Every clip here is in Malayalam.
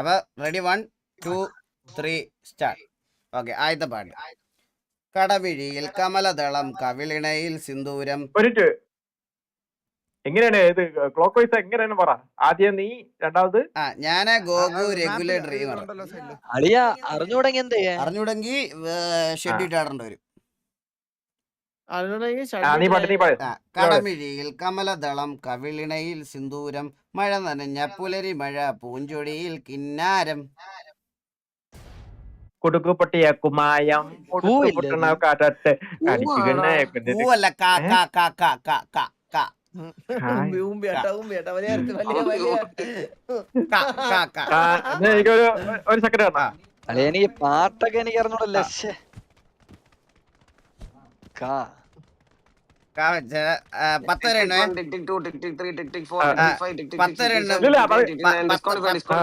അപ്പൊ ready one two three start okay ആദ്യത്തെ പാട്ട്. കടവിഴിയിൽ കമലദളം കവിളിണയിൽ സിന്ദൂരം. എങ്ങനെയാണ് ഇത്? ക്ലോക്ക് വൈസ് എങ്ങനെയാണ് പറ? ആദ്യം നീ രണ്ടാമത്? ആ ഞാൻ ഗോകു റെഗുലർ ഡ്രീമർ അളിയ അറിഞ്ഞൂടെങ്കി എന്ത് ചെയ്യാ അറിഞ്ഞൂടെങ്കിൽ ഷെഡ് ഇടാറുണ്ട് വരും. ആ നീ പാട്ട് നീ പാട്. ആ, കടമിഴിയിൽ കമലദളം കവിളിണയിൽ സിന്ദൂരം. മഴ നനഞ്ഞ പുലരി മഴ പൂഞ്ചൊടിയിൽ കിന്നാരം. കൊടുക്കു പൊട്ടിയ കുമായം പൂവല്ല കാ കാ കാ കാ കാ കാ കാ. ഒരു സെക്കൻഡ് കേട്ടാ അല്ലെ പാട്ടൊക്കെ എനിക്ക് അറിഞ്ഞോളല്ലേ കാ. പത്ത് എണ്ണേ പത്ത് അത്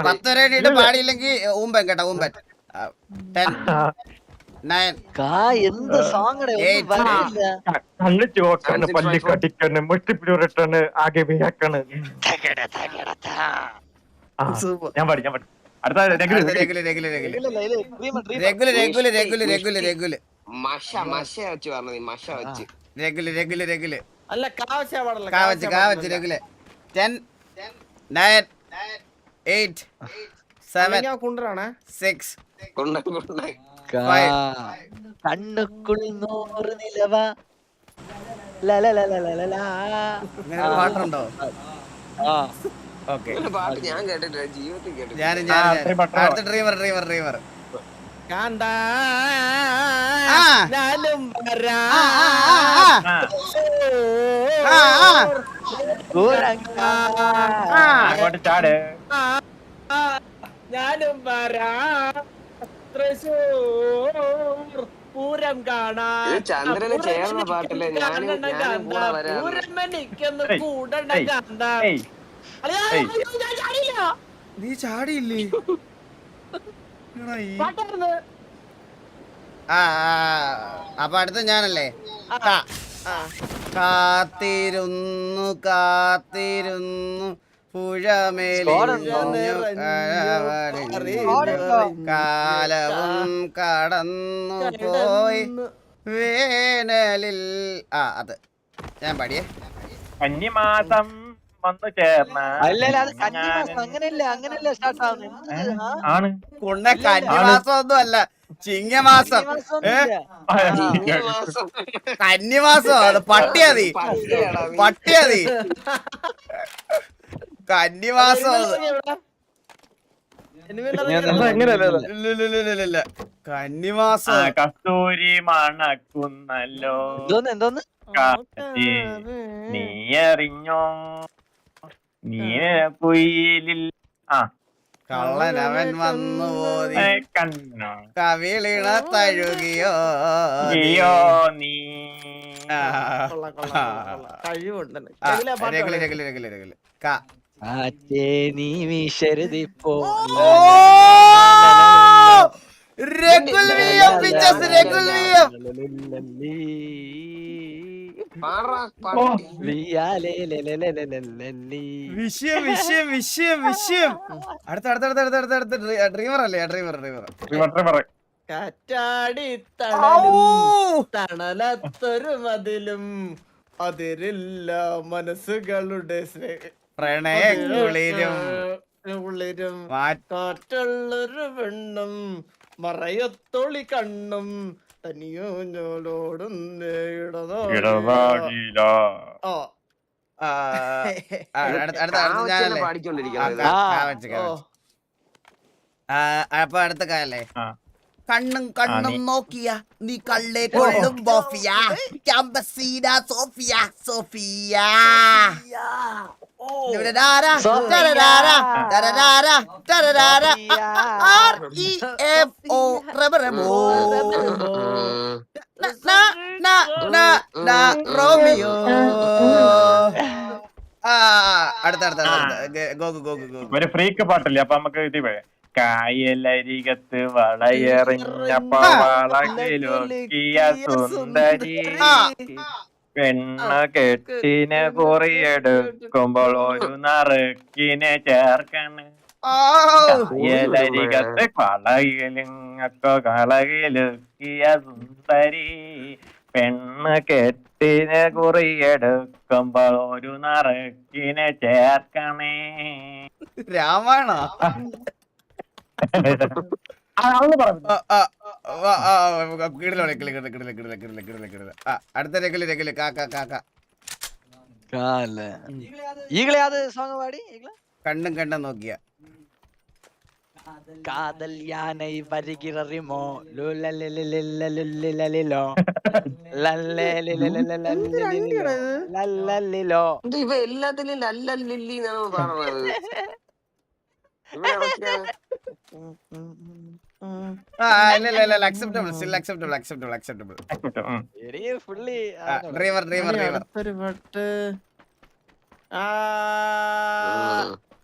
പത്ത് എണ്ണിട്ട് പാടിയില്ലെങ്കിൽ ഊമ്പൻ കേട്ടോ ഊമ്പൻ. ടെൻ കണ്ണു പല്ലി കടിക്കാണ് മുട്ടിപ്പിടിട്ടാണ് ആകെ വിയക്കാണ്. ഞാൻ പാടി ഞാൻ പാടി. അടുത്ത ഇത് dream, dream. Regular regular regular regular regular മഷ മഷ വെച്ച് പറഞ്ഞത് മഷ വെച്ച്. രഗുൽ രഗുൽ രഗുൽ. അല്ല കാവച്ച പാടല്ല കാവച്ച് കാവച്ച് രഗുൽ. 10 9 8 7 കുണ്ടറാണ്. 6 കുണ്ട കുണ്ട കണ്ണുക്കുൾ നൂറ് നിലവ. പാട്ടുണ്ടോ? ഓക്കെ. ഞാൻ കേട്ടിട്ടില്ല ജീവിതത്തിൽ കേട്ടിട്ടില്ല. അടുത്ത ഡ്രീമർ ഡ്രീമർ ഡ്രീമർ. കാന്താലും വരാ. അങ്ങോട്ട് ചാട്. ഞാനും വരാ. തൃശൂർ പൂരം കാണാൻ. ചന്ദ്രനെ ചേർന്ന പാട്ടില്ലേ? പൂരമ്മനിക്കുന്നു കൂടണ്ട കാന്താ. നീ ചാടിയില്ലേ? അപ്പൊ അടുത്ത ഞാനല്ലേ? ആ. കാത്തിരുന്നു കാത്തിരുന്നു? കാലവും കടന്നു പോയി. വേനലിൽ ആ അത്. ഞാൻ പാടിയേ. കന്നിമാസം വന്ന് ചേർന്ന അല്ലല്ല കന്നിമാസം. അങ്ങനെയല്ല അങ്ങനെയല്ല സ്റ്റാർട്ട് ആവുന്നത് ആണ്. കന്നിമാസം ഒന്നും അല്ല. ചിങ്ങമാസം. കന്നിമാസം. അത് പട്ടിയാതി. പട്ടിയാതി. കന്നിമാസം കന്നിമാസം കസ്തൂരി മണക്കുന്നല്ലോ. എന്തോന്ന്? നീ അറിഞ്ഞോ നീലക്കുയിലിൽ ആ. കള്ളൻ വന്നു പോയി കണ്ണോ. കവിളിള തഴുകിയോ നീ. രഘുൽ V M pictures രഘുൽ V M വിഷയം വിഷയം വിഷയം വിഷയം. അടുത്ത അടുത്ത അടുത്ത അടുത്ത അടുത്ത അടുത്ത ഡ്രീ- ഡ്രീമർ അല്ലേ? Dreamer dreamer. ഡ്രീമർ കാറ്റാടി തണലത്തൊരു മതിലും അതിരില്ല മനസ്സുകളുടെ സ്നേ- പ്രണയക്കുളിരും. ഉള്ളിരും മാറ്റ കാറ്റുള്ളൊരു പെണ്ണും മറയത്തൊളി കണ്ണും തനിയോ ഓ ആ, ആ, അടുത്ത അടുത്ത അടുത്ത ഞാനല്ലേ ആ, പാടിക്കൊണ്ടിരിക്കുന്നത്. ആ, അപ്പൊ അടുത്ത കാലേ ആ. കണ്ണും കണ്ണും നോക്കിയ. നീ കള്ളേ കൊള്ളും ബോഫിയ. ക്യാമ്പസീന സോഫിയ സോഫിയ. റോമിയോ. അടുത്ത അടുത്ത അടുത്ത. ഗ- ഗോകു ഗോകു ഗോകു. ഒരു ഫ്രീക്ക് പാട്ടില്ലേ? അപ്പൊ നമുക്ക് ഇത്. കായലരികത്ത് സുന്ദരി. പെണ്ണ കെട്ടിനെ കുറിയെടുക്കുമ്പോൾ ഒരു നറുക്കിനെ ചേർക്കണ്. കായലരികത്ത് കളയിലിങ്ങൊക്കെ കളയിലുക്കിയ സുന്ദരി. പെണ്ണ് കെട്ടിന് കുറിയെടുക്കുമ്പോൾ ഒരു നറുക്കിനെ ചേർക്കണേ. രാമായണ? കിടിലോളെ കിളി കിടല കിടല കിടല കിടല കിടല കിടല. ആ അടുത്ത കാക്ക കാക്ക കാല ഈകളെ അത് സോങ് പാടി കണ്ണും കണ്ടും നോക്കിയ. காதல் யானை வருகிறறிமோ லுலலிலோ ലല്ലോ ഇവ എല്ലാത്തിലും ലല്ലല്ലില്ലി ഡ്രൈവർ ഡ്രൈവർ ഡ്രൈവർ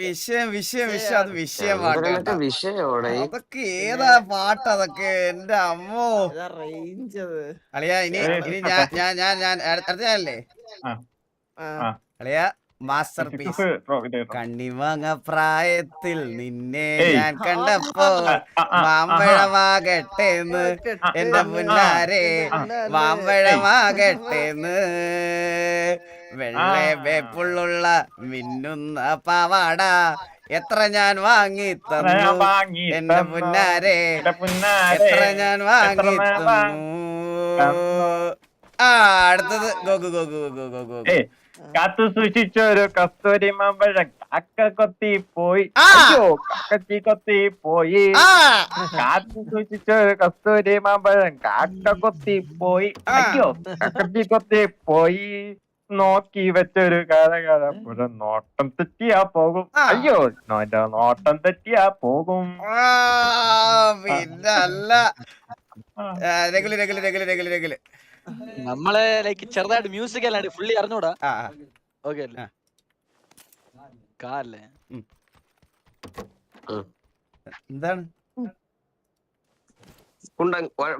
വിഷയം വിഷയം വിഷയം. അത് വിഷയോടെ അതൊക്കെ ഏതാ പാട്ട് അതൊക്കെ? എന്റെ അമ്മോ. അളിയാ ഇനി ഇനി ഞാൻ ഞാൻ ഞാൻ ഞാൻ അടുത്ത ഞാനല്ലേ. അളിയ മാസ്റ്റർ പീസ്. കണ്ണിമങ്ങ പ്രായത്തിൽ നിന്നെ ഞാൻ കണ്ടപ്പോ മാമ്പഴമാകട്ടെ എന്ന് എന്റെ മുന്നാരെ. മാമ്പഴമാകട്ടെ എന്ന് വെള്ള വേപ്പുള്ള മിന്നുന്ന പാവാട എത്ര ഞാൻ വാങ്ങി തന്നു എന്റെ മുന്നാരെ. എത്ര ഞാൻ വാങ്ങി തന്നു ആ അടുത്തത്. ഗോഗു ഗോഗു ഗോഗു ഗോഗു ഗോഗു സൂക്ഷിച്ച ഒരു കസ്തൂരി മാമ്പഴം. കാക്ക കൊത്തി പോയി. അയ്യോ കാക്കത്തി കൊത്തി പോയി. കാത്തു സൂക്ഷിച്ച ഒരു കസ്തൂരി മാമ്പഴം. കാക്ക കൊത്തി പോയി. അയ്യോ കാക്കത്തി കൊത്തി പോയി. നോക്കി വെച്ചൊരു കാലകാലപ്പുഴ നോട്ടം തെറ്റിയാ പോകും. അയ്യോ നോന്റെ നോട്ടം തെറ്റിയാ പോകും. ആ, പിന്നെ അല്ല രഗുലി രഗുലി രഗുലി രഗുലി രഗുലി നമ്മളെ ലൈക്ക് ചെറുതായിട്ട് മ്യൂസിക് അല്ലാണ്ട് ഫുള്ളി അറിഞ്ഞൂടാ. ഓക്കെ അല്ലേ? കാറല്ലേ എന്താണ്?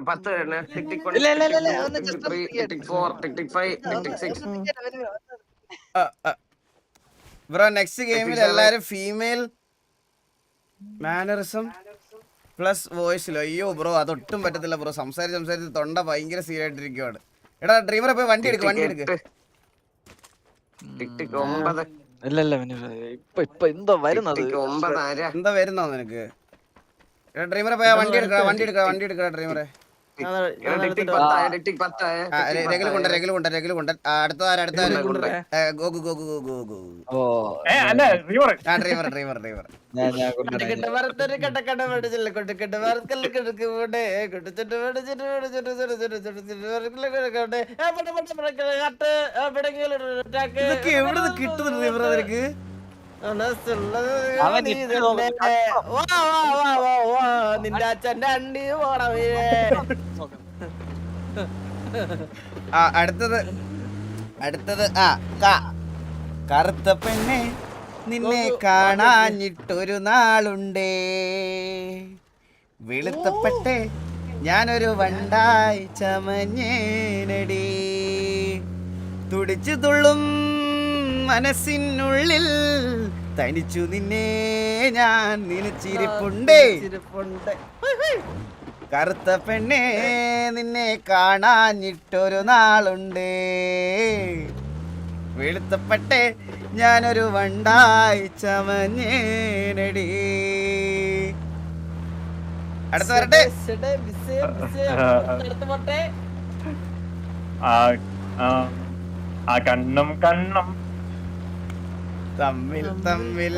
പത്ത് ബ്രോ നെക്സ്റ്റ് ഗെയിമിൽ എല്ലാരും ഫീമെയിൽ മാനറിസം പ്ലസ് വോയിസിലോ അയ്യോ ബ്രോ അതൊട്ടും പറ്റത്തില്ല ബ്രോ സംസാരിച്ച് സംസാരിച്ച് തൊണ്ട ഭയങ്കര സീരിയായിട്ടിരിക്കുവാണ് എടാ ഡ്രൈവറെ പോയി വണ്ടി എടുക്ക് വണ്ടി എടുക്ക്. ടിക് ടിക് ഒമ്പത്. ഇല്ല ഇല്ല പിന്നെ ഇപ്പൊ ഇപ്പൊ എന്തോ വരുന്നത്? ടിക് എന്താ വരുന്നോ നിനക്ക്? എടാ ഡ്രൈവറെ പോയാ വണ്ടി എടുക്കടാ വണ്ടി എടുക്കടാ വണ്ടി എടുക്കടാ ഡ്രൈവറെ അടുത്ത കിട്ടുന്നുണ്ട് ഡ്രൈവർ അവർക്ക് വാ വാ വാ വാ വാ നിന്റെ അച്ഛന്റെ അണ്ടി പോണവേ. ആ അടുത്തത്. അടുത്തത് ആ ക. കറുത്ത പെണ്ണെ നിന്നെ കാണാഞ്ഞിട്ടൊരു നാളുണ്ടേ. വെളുത്തപ്പെട്ടെ ഞാനൊരു വണ്ടായി ചമഞ്ഞേനടി. തുടിച്ചു തുള്ളും മനസ്സിനുള്ളിൽ തനിച്ചു നിന്നെ ഞാൻ നിനച്ചിരിപ്പുണ്ടേ. ചിരിപ്പുണ്ട് കറുത്ത പെണ്ണേ നിന്നെ കാണാഞ്ഞിട്ടൊരു നാളുണ്ട്. വെളുത്തപ്പെട്ടേ ഞാനൊരു വണ്ടായി ചമഞ്ഞേനടി. അടുത്ത വരട്ടെ. ആ കണ്ണും കണ്ണും തമ്മിൽ തമ്മിൽ.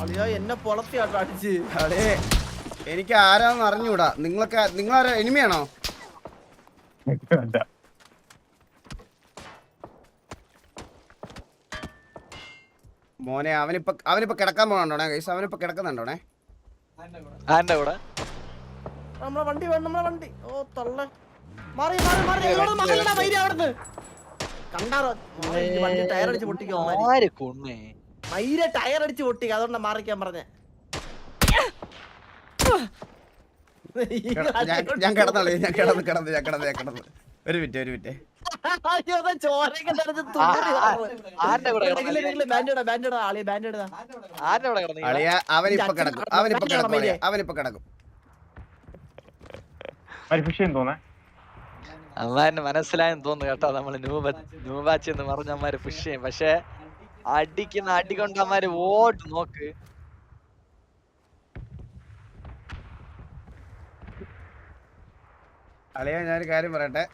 അളിയോ എന്നെ പൊളത്തി എനിക്ക് ആരാന്ന് അറിഞ്ഞൂടാ. നിങ്ങളൊക്കെ നിങ്ങളാരോ എനിമയാണോ? മോനെ അവനിപ്പോ അവനിപ്പോ കിടക്കാൻ പോകണ്ടോണേ ഗൈസ്? അവനിപ്പോ കിടക്കുന്നുണ്ടോണേ? ആന്റെ കൂടെ? നമ്മളെ വണ്ടി വേണം നമ്മളെ വണ്ടി. ഓ തള്ള. മാറി മാറി മാറി. എങ്ങോട്ട് മാറില്ലടാ വൈരി അവിടുന്ന്. കണ്ടാറോ? വണ്ടി ടയർ അടിച്ച് പൊട്ടിക്കോ ആര് കൊണ്ണേ വൈര ടയർ അടിച്ച് പൊട്ടിക്ക അതുകൊണ്ടാ മാറിക്കാൻ പറഞ്ഞേ. ഞാൻ കിടന്നു ഞാൻ കിടന്ന് കിടന്ന് ഞാൻ കിടന്ന് ഞാൻ കിടന്ന്. ഒരു മിനിറ്റ് ഒരു മിനിറ്റ്. അവനിപ്പോ കിടക്കും. അവനിപ്പോ കിടക്കും കിടക്കും. അമ്മാരിന് മനസ്സിലായെന്ന് തോന്നുന്നു കേട്ടോ. നമ്മൾ നൂബ നൂബാച്ചി എന്ന് പറഞ്ഞ അമ്മാര് പുഷ് ചെയ്യും. പക്ഷെ അടിക്കുന്ന അടി കൊണ്ട് അമ്മാര് ഓട്ട് നോക്ക്. അളിയ ഞാനൊരു കാര്യം പറയട്ടെ.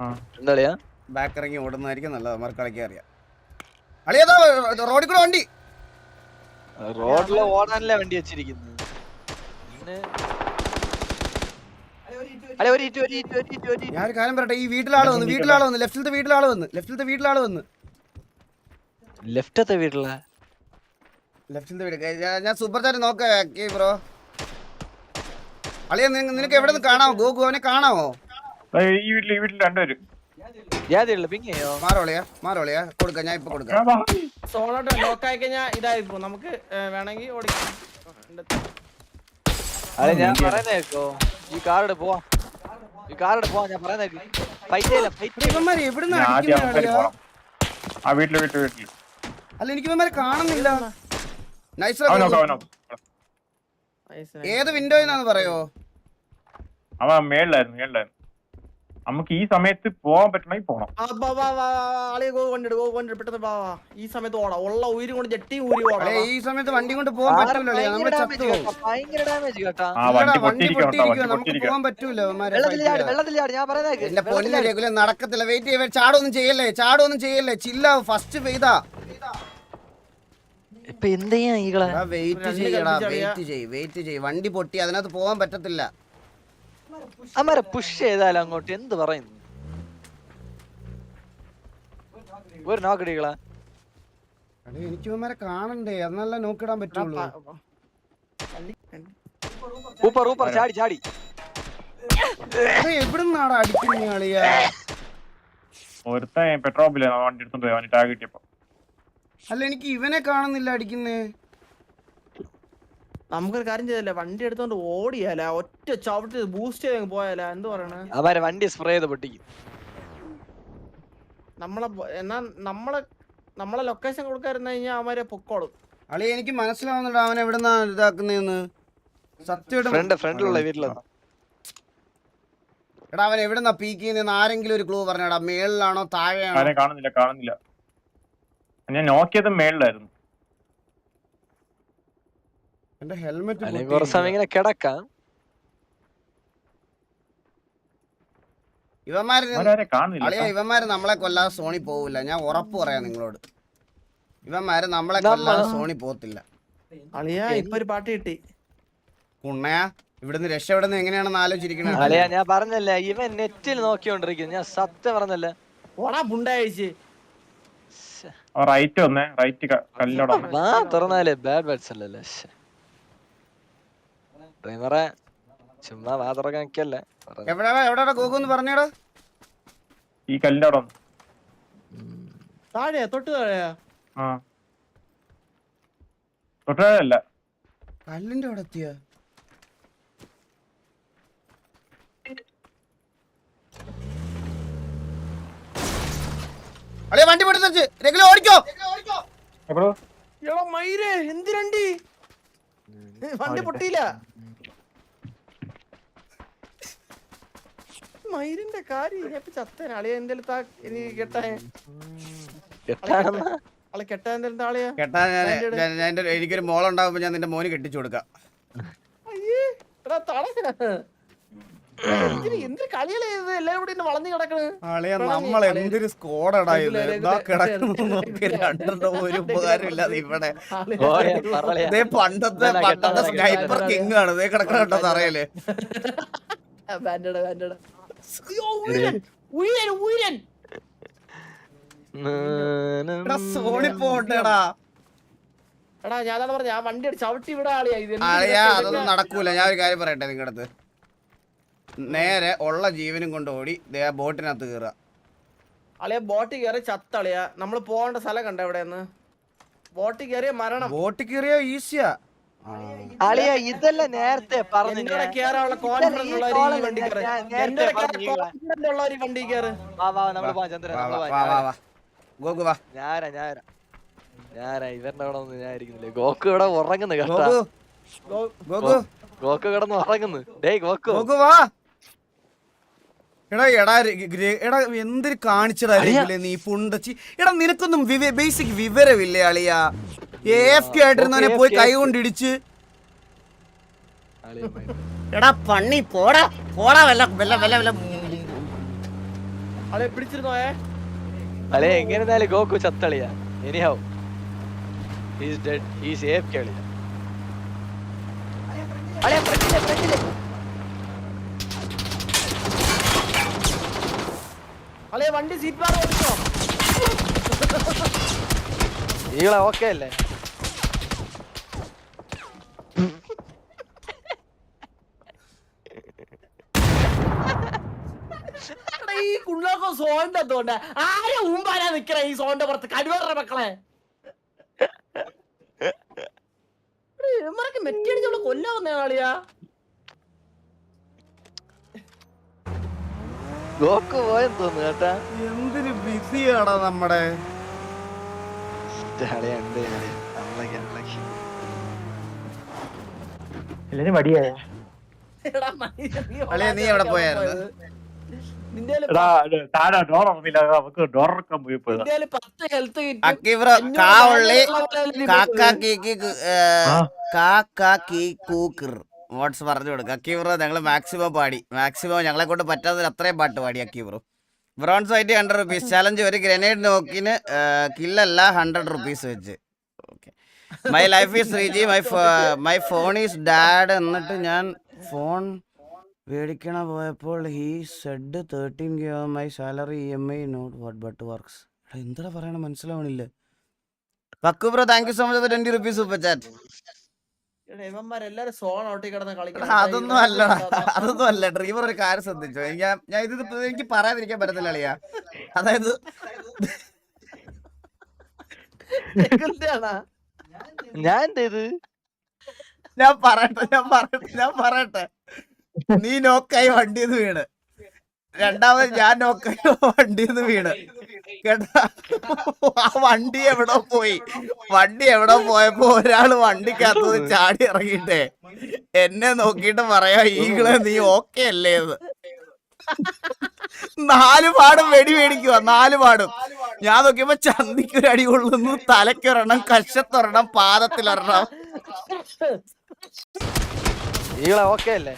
എന്താ കളിയാ ബാക്ക് ഇറങ്ങി ഓടുന്നതായിരിക്കും നല്ലത്. മാർക്ക് കളിക്കാൻ അറിയാം. അളിയതാ റോഡിൽ കൂടെ വണ്ടി. റോഡിൽ ഓടാനല്ലേ വണ്ടി വെച്ചിരിക്കുന്നത്? ഞാൻ ഒരു കാര്യം പറയട്ടെ ഈ വീട്ടിലാൾ വന്ന് വീട്ടിലാൾ വന്ന് ലെഫ്റ്റിലത്തെ വീട്ടിലാൾ വന്ന് ലെഫ്റ്റിലത്തെ വീട്ടിലാൾ വന്ന്. ലെഫ്റ്റത്തെ വീട്ടിലാ? ലെഫ്റ്റിലത്തെ വീട് ഞാൻ- ഞാൻ സൂപ്പർ ചാറ്റ് നോക്കേ ബ്രോ. അളിയ നിനക്ക് എവിടെ നിന്ന് കാണാമോ? ഗോകു അവനെ കാണാമോ? ഈ വീട്ടിൽ ഈ വീട്ടിൽ രണ്ടുപേരും. പിങ്ങയോ മാറോളിയാ മാറോളിയാ. കൊടുക്കാം ഞാൻ ഇപ്പൊ കൊടുക്കാം. ആ, വാ. സോളോട്ട് ലോക്ക് ആയി കഴിഞ്ഞാൽ ഇതായി പോകും. നമുക്ക് ഏ, വേണമെങ്കിൽ ഓടിക്കാം. അതെ ഞാൻ പറയുന്നേ കേക്കോ. ഈ കാറോട് പോവാ. ഈ കാറോട് പോവാ ഞാൻ പറയുന്നേ ആ വീട്ടിൽ വീട്ടിൽ വീട്ടിൽ. അല്ല എനിക്ക് ഇവന്മാരെ കാണുന്നില്ല ഏത് വിൻഡോയിന്നാന്ന് പറയോ? അവൻ മേളിലായിരുന്നു മേളിലായിരുന്നു. നമുക്ക് ഈ സമയത്ത് പോവാൻ പറ്റണമെങ്കിൽ പോണം. കൊണ്ടിട്ട് പെട്ടെന്ന് വാ വാ. ഈ സമയത്ത് ഓടാ. ഉള്ള ഉയിരും കൊണ്ട് ജെട്ടി ഊരി ഓടാ. ഈ സമയത്ത് വണ്ടി കൊണ്ട് പോകാൻ പറ്റില്ല ചത്തു ഭയങ്കര ഡാമേജ് കേട്ടാ. ആ വണ്ടി നമുക്ക് പോകാൻ പറ്റൂല ചെയ്യാൻ. ഞാൻ പറയുന്നത് എന്റെ പൊന്നു രഘുല നടക്കത്തില്ല വെയിറ്റ് ചെയ്യ ചാടൊന്നും ചെയ്യല്ലേ ചാടൊന്നും ചെയ്യല്ലേ ചില്ല ഫസ്റ്റ് പെയ്താ. ഇപ്പൊ എന്ത് ചെയ്യാ ഈകളെ? വെയിറ്റ് ചെയ്യടാ വെയിറ്റ് ചെയ്യ് വെയിറ്റ് ചെയ്യ് വണ്ടി പൊട്ടി അതിനകത്ത് പോകാൻ പറ്റത്തില്ല. അമ്മരെ പുഷ് ചെയ്താലും അങ്ങോട്ട് എന്ത് പറയുന്നു? ഒരു നോക്കടികളാ. എനിക്ക് ഇവന്മാരെ കാണണ്ടേ? എന്നല്ല നോക്കിടാൻ പറ്റുള്ളൂ. ഊപ്പർ ഊപ്പർ ചാടി ചാടി. എവിടുന്നാടാ അടിക്കുന്ന കളിയാ ഒരുത്തൻ പെട്രോൾ ബില്ല് വണ്ടി എടുത്തോണ്ട് പോയി അവന് ടാഗ് കിട്ടിയപ്പോ. അല്ല എനിക്ക് ഇവനെ കാണുന്നില്ല അടിക്കുന്നേ. നമുക്കൊരു കാര്യം ചെയ്തല്ലേ വണ്ടി എടുത്തോണ്ട് ഓടിയാല ഒറ്റ ചവിട്ടി ബൂസ്റ്റ് ചെയ്ത് പോയാല എന്ത് പറയണേ? അവരെ വണ്ടി സ്പ്രേ ചെയ്ത് പൊട്ടിക്കും. നമ്മളെ എന്നാ നമ്മളെ നമ്മളെ ലൊക്കേഷൻ കൊടുക്കാതിരുന്ന കഴിഞ്ഞാൽ അവരെ പൊക്കോളും. അളി എനിക്ക് മനസ്സിലാവുന്നുണ്ട് അവൻ എവിടെന്നാ ഇതാക്കുന്നതെന്ന് സത്യമായിട്ട് ഫ്രണ്ട് ഫ്രണ്ടിലുള്ള വീട്ടിലാ എടാ അവൻ എവിടുന്നാ പീക്കിന്ന് ആരെങ്കിലും ഒരു ക്ലൂ പറഞ്ഞടാ മേളിലാണോ താഴെയാണോ? കാണുന്നില്ല കാണുന്നില്ല. ഞാൻ നോക്കിയത് മേളിലായിരുന്നു. എന്റെ ഹെൽമെറ്റ് കുറച്ച് സമയം ഇങ്ങനെ കിടക്കാം. ഇവന്മാര് അളിയ ഇവന്മാര് നമ്മളെ കൊല്ലാതെ സോണി പോവില്ല. ഞാൻ ഉറപ്പ് പറയാം നിങ്ങളോട്. ഇവന്മാര് നമ്മളെ നമ്മ- കൊല്ലാതെ സോണി പോത്തില്ല അളിയാ ഇപ്പൊ ഒരു പാട്ട് കിട്ടി. കുണ്ണയാ ഇവിടുന്ന് രക്ഷപ്പെടുന്ന എങ്ങനെയാണെന്ന് ആലോചിച്ചിരിക്കണേ. അല്ലയാ ഞാൻ പറഞ്ഞല്ലേ ഇവൻ നെറ്റിൽ നോക്കിക്കൊണ്ടിരിക്കുന്നു. ഞാൻ സത്യം പറഞ്ഞല്ലേ. ഓടാ ബുണ്ടായിച്ച് റൈറ്റ് വന്നേ. റൈറ്റ് കല്ലോടെ വാ തുറന്നാലേ ബാഡ് ബാഡ്സ് അല്ലല്ലേ. ഡ്രൈവറെ ചുമ്മാ വാ തുറക്കാൻ നിക്കല്ലേ. എവിടെടാ എവിടെടാ ഗോകുന്ന് പറഞ്ഞേടാ. ഈ കല്ലിന്റെ അവിടെ താഴെ താഴെയാ തൊട്ട് താഴെയാ. ആ. തൊട്ടല്ല കല്ലിന്റെ അവിടെ എത്തിയ. അളിയ വണ്ടി പെട്ടെന്ന് രഗുലർ ഓടിക്കോ. എടാ മയിരേ എന്തിരണ്ടി വണ്ടി? പൊട്ടിയില്ല. മയിലിന്റെ കാര്യം ഇപ്പൊ ചത്തേനെ? അളിയ എന്തെങ്കിലും താ ഇനി കെട്ടാ കെട്ടാണെന്നാ അളെ കെട്ടാൻ താളിയാ കേട്ടാ ഞാൻ എനിക്കൊരു മോളുണ്ടാവുമ്പോ ഞാൻ നിന്റെ മോന് കെട്ടിച്ചു കൊടുക്കാം. അയ്യേ എടാ തള നമ്മൾ എന്തൊരു സ്കോഡടാ ഇത്? എന്താ കിടക്കുന്നു രണ്ടെണ്ണം ഒരു ഇവിടെ. പണ്ടത്തെ പണ്ടത്തെ സ്നൈപ്പർ കിങ് ആണ് ഇതേ കിടക്കണോ സോണി പോണ്ടേടാ എടാ അതാണ് പറഞ്ഞ ആ ഇത് അതൊന്നും നടക്കൂല ഞാൻ ഒരു കാര്യം അടുത്ത് നേരെ ഉള്ള ജീവനും കൊണ്ട് ഓടി ബോട്ടിനകത്ത് കയറുക അളിയാ ബോട്ടിൽ കയറി ചത്തളിയാ നമ്മൾ പോകേണ്ട സ്ഥലം കണ്ട എവിടെയെന്ന് കയറിയ മരണം ബോട്ടിൽ കയറിയോ ഈസിയാ അളിയ ഇതല്ല നേരത്തെ പറഞ്ഞു ഞാനാ. ഗോകു വാ. ഞാനാ ഞാനാ ഇവരുടെ അവിടെ ഒന്നും ഞാൻ ഇരിക്കുന്നില്ല ഗോക്ക് ഇവിടെ ഉറങ്ങുന്നു കേട്ടാ. ഗോകു. ഗോകു. ഗോക്കു കിടന്ന് ഉറങ്ങുന്നു. ഡേയ് ഗോക്ക് ഗോകു വാ. എടാ എടാ എടാ എന്തിന് കാണിച്ചടാ നീ പുണ്ടച്ചി. എടാ നിനക്കൊന്നും ബേസിക് വിവരമില്ലേ അളിയാ? ആയിട്ടിരുന്നവനെ പോയി കൈ മൈ- എടാ പണ്ണി പോടാ പോടാ വല്ല വല്ല വല്ല വല്ല. അളിയെ പിടിച്ചിരുന്നോയെ എങ്ങനെ ചത്തളിയാ. എനിഹൗ ഹീസ് ഡെഡ് ഹീസ് ഏഫ് കളിയ. അളിയ ഫ്രണ്ടിലെ ഫ്രണ്ടിലെ. അളിയെ വണ്ടി സീറ്റ് ബാർ ഓടിച്ചോ? ഈകളെ ഓക്കെ അല്ലേ എടാ, ഈ കുള്ളാക്കോ സോണിന്റെ ആരെ ഉമ്പാനാ നിക്കണ ഈ സോണിന്റെ പുറത്ത്? കടുവറ മക്കളെ. ഇവന്മാരൊക്കെ മെറ്റിയടിച്ചോളെ കൊല്ലാ വന്ന ആളിയാ. ഗോക്കു പോയെന്ന് തോന്നുന്നു കേട്ടാ. എന്തൊരു ബിസിയാടാ നമ്മടെ. എല്ലാരും മടിയായ? നീ എവിടെ പോയായിരുന്നു? വാട്സ് പറഞ്ഞു കൊടുക്കുക അക്കീബ്രോ ഞങ്ങൾ മാക്സിമം പാടി. മാക്സിമം ഞങ്ങളെ കൊണ്ട് പറ്റാത്തതിൽ അത്രയും പാട്ട് പാടി അക്കീബ്രോ. ബ്രോൺസ് ആയിട്ട് ഹൺഡ്രഡ് റുപ്പീസ് ചലഞ്ച് ഒരു ഗ്രനേഡ് നോക്കിന് കില്ലല്ല ഹൺഡ്രഡ് റുപ്പീസ് വെച്ച്. Okay my life is Sreeji my my phone is dad എന്നിട്ട് ഞാൻ ഫോൺ മേടിക്കണ പോയപ്പോൾ he said thirteen K my salary E M I not what but works എന്താ പറയണ? മനസ്സിലാവണില്ല. Pakku bro thank you so much twenty rupees super chat അതൊന്നും അല്ല അതൊന്നും അല്ല. ഡ്രീമർ ഒരു കാര്യം ശ്രദ്ധിച്ചോ? ഞാൻ ഞാൻ ഇത് എനിക്ക് പറയാതിരിക്കാൻ പറ്റത്തില്ല അളിയാ. അതായത് ഞാൻ ഞാൻ പറയട്ടെ ഞാൻ പറയട്ടെ ഞാൻ പറയട്ടെ. നീ നോക്കായി വണ്ടിന്ന് വീണ്. രണ്ടാമത് ഞാൻ നോക്കായി വണ്ടിന്ന് വീണ്. കേട്ടാ? ആ വണ്ടി എവിടെ പോയി. വണ്ടി എവിടെ പോയപ്പോ ഒരാൾ വണ്ടിക്കകത്ത് ചാടി ഇറങ്ങിട്ടേ എന്നെ നോക്കിയിട്ട് പറയാ ഈകളെ നീ ഓക്കെ അല്ലേ എന്ന്. നാല് വെടി മേടിക്കുക നാല് പാടും. ഞാൻ നോക്കിയപ്പോ ചന്തിക്കൊരു അടി കൊള്ളുന്നു തലക്കൊരെണ്ണം കശത്തൊരെണ്ണം പാദത്തിലൊരെണ്ണം ഈകളെ ഓക്കെ അല്ലേ?